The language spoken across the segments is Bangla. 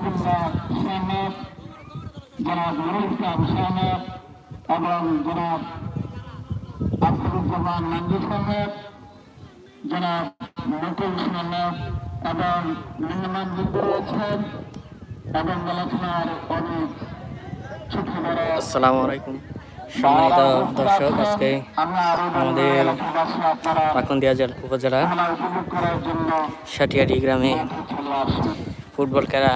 মোহাম্মদ সাহেব জনাব সাহেব এবং জনাব সাহেব জনাব নকুল সাহেব এবং রয়েছেন এবং আলোচনার অনেক দর্শক, আজকে আমাদের পাকুন্দিয়া জেলা উপজেলা সাটিয়াডি গ্রামে ফুটবল খেলা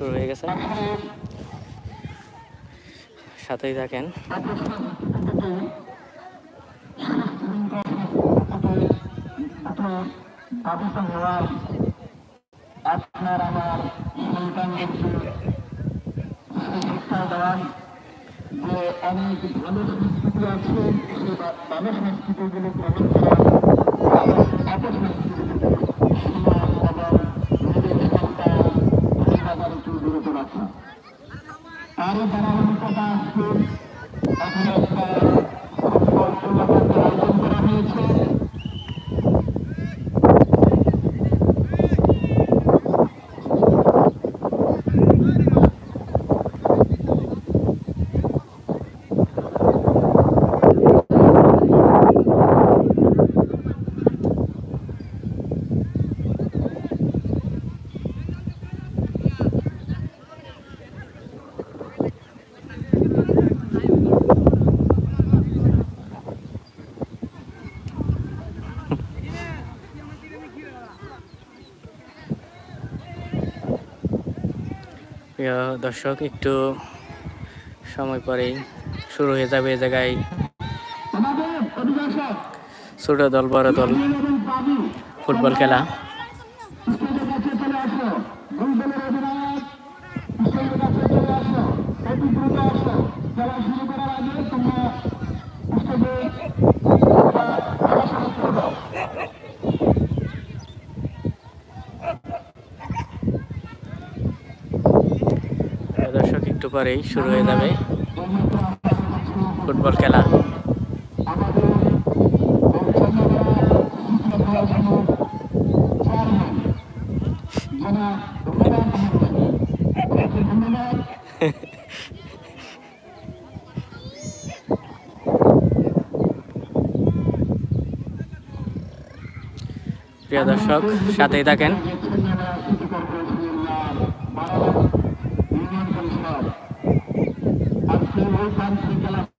শুরু হয়ে গেছে। সাথেই থাকেন। আপনার আমার সন্তানদেরকে শিক্ষা দেওয়ান যে অনেক ভালো সংস্কৃতি আছে সংস্কৃতিগুলো গ্রহণ করা বিরত রাখা তারই ধারাবাহিকতা আজকে প্রিয় দর্শক, একটু সময় পরেই শুরু হয়ে যাবে এ জায়গায় ছোট দল, বড় দল ফুটবল খেলা। একটু পরেই শুরু হয়ে যাবে ফুটবল খেলা। প্রিয় দর্শক সাথেই থাকেন। বহুতান্ত্রিক খেলা